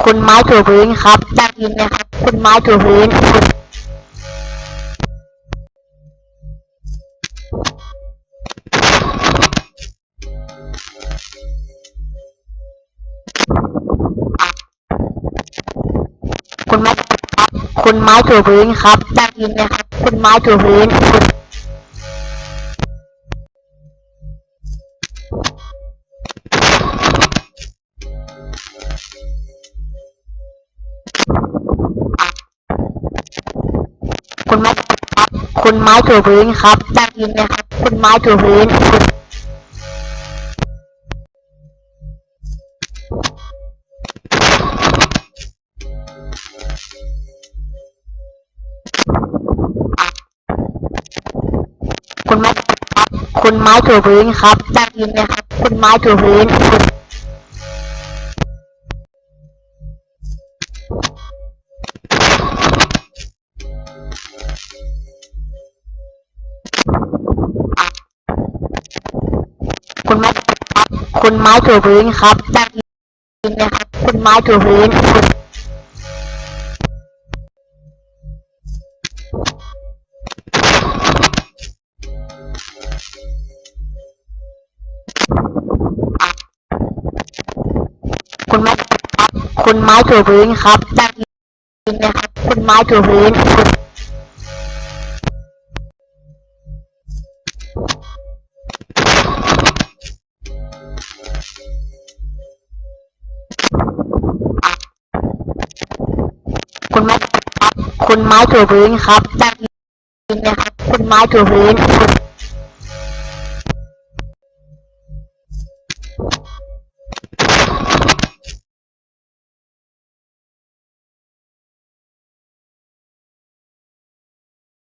คุณไม้ถูพื้นครับได้ยินไหมครับ คุณไม้ถูพื้นคุณไม้ครับคุณไม้ถูพื้นครับได้ยินไหมครับ คุณไม้ถูพื้น คุณไม้ครับ คุณไม้ถูพื้นครับ ได้ยินไหมครับ คุณไม้ถูพื้นคุณไม้ครับคุณไม้ถูพื้นครับ ได้ยินไหมครับ คุณไม้ถูพื้นคุณุณไม้ครับคุณไม้ถูพื้นครับได้ยินไหมครับ คุณไม้ถูพื้นคุณไม้ครับคุณไม้ถูพื้นครับได้ยินไหมครับ คุณไม้ถูพื้น คุณไม้คุณไม้ถูพื้นครับได้ยินะครับ คุณไม้ถูพื้น